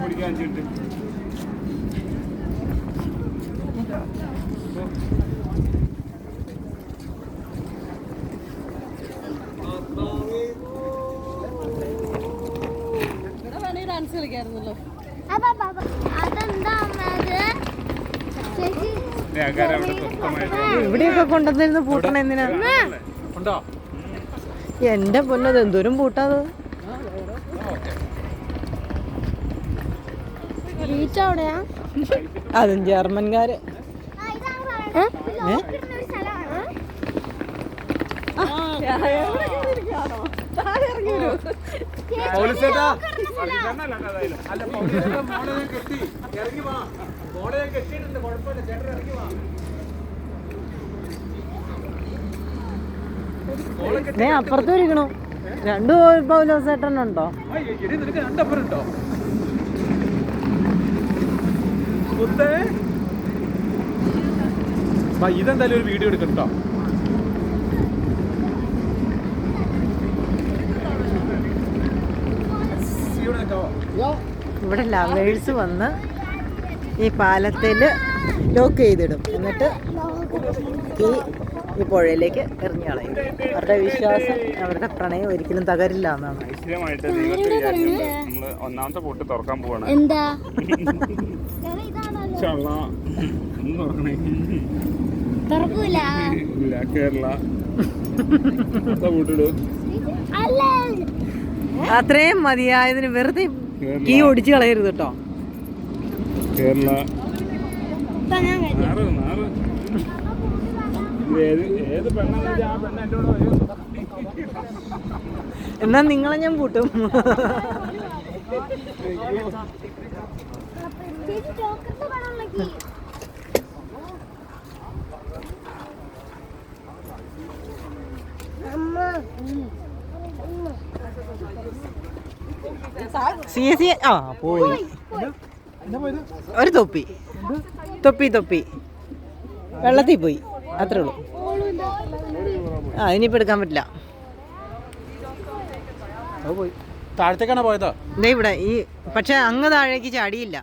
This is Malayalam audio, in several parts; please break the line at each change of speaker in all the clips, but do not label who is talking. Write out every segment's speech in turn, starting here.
കുടിക്കാൻ ചുറ്റും
ഡാൻസ് കളിക്കായിരുന്നല്ലോ.
ഇവിടെയൊക്കെ കൊണ്ടുവന്നിരുന്നു പൂട്ടണം എന്തിനാ? എന്റെ പൊന്നത് എന്തോരം പൂട്ടാത്
ബീച്ച് അവിടെയാ?
അതും ജർമ്മൻകാര്.
ഇറങ്ങി വാ. മോളെ ഞാൻ കെട്ടിയിട്ടുണ്ട് കുഴപ്പമില്ല. ചേട്ടൻ ഇറങ്ങി വാ.
നീ അപ്പുറത്തും ഇരിക്കണു രണ്ടു പൗലോസേട്ടനുണ്ടോ
ഏട്ടനുണ്ടോ ഇതെന്തായാലും ഒരു വീഡിയോ എടുക്കണ്ടോ
ഇവിടെ ലവേഴ്സ് വന്ന് ഈ പാലത്തിൽ ലോക്ക് ചെയ്തിടും. എന്നിട്ട് ഈ ഈ പുഴയിലേക്ക് എറിഞ്ഞു കളയും. അവരുടെ വിശ്വാസം അവരുടെ പ്രണയം ഒരിക്കലും തകരില്ല എന്നാണ്.
ഐശ്വര്യമായിട്ട് നമ്മൾ ഒന്നാമത്തെ പൊട്ട് തുറക്കാൻ പോവാണ്.
എന്താ?
ചള്ള ഒന്ന് തുറക്കണേ
തുറക്കൂല.
ഇല്ല കേരള. പൊട്ടിടും.
അത്രയും മതിയായതിന് വെറുതെ കീ ഒടിച്ചു കളയരുത് കേട്ടോ.
കേരള. നാറ് നാറ് ഇത് ഏത് ഏത് പെണ്ണാന്ന് വെച്ചാൽ ആ പെണ്ണ് എന്റെ കൂടെ വരും
എന്നാ നിങ്ങളെ ഞാൻ
അമ്മ
സി എ സി ആ പോയി. ഒരു തൊപ്പി. തൊപ്പി തൊപ്പി. വെള്ളത്തിൽ പോയി. അത്രേ ഉള്ളൂ. ആ ഇനിയിപ്പോൾ എടുക്കാൻ പറ്റില്ല.
പോയി. താഴത്തേക്കാണ് പോയതോ?
ഇതേ ഇവിടെ ഈ പക്ഷെ അങ്ങ് താഴേക്ക് ചാടിയില്ല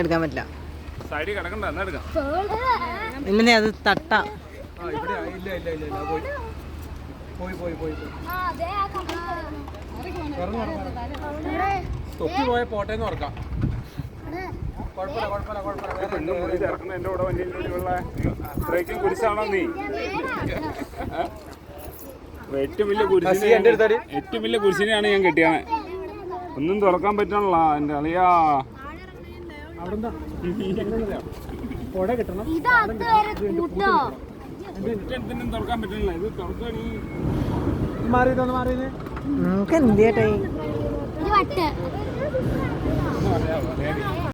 എടുക്കാൻ പറ്റില്ല. പോയി അത് തട്ട.
ആ ഇവിടെ പോയി ഇല്ല ഇല്ല പോയി. പോയി പോയി പോയി പോയി. പോയി. തൊപ്പി പോയ പോട്ടേന്ന് ഓർക്കാം കുഴപ്പമില്ല കുഴപ്പമില്ല ചേർക്കുന്ന എന്റെ കൂടെ വണ്ടിയിലുള്ള അത്രയ്ക്കും കുരിശാണോ നീ? ഏറ്റവും വലിയ കുരിശിനെ ഏറ്റവും വലിയ കുരിശിനെയാണ് ഞാൻ കെട്ടിയാണ്. ഒന്നും തുറക്കാൻ പറ്റണല്ല എന്റെ അളിയാ.
ഇത്
തുറക്കാൻ തുറക്കുകയാണെങ്കിൽ
നമുക്ക് എന്ത്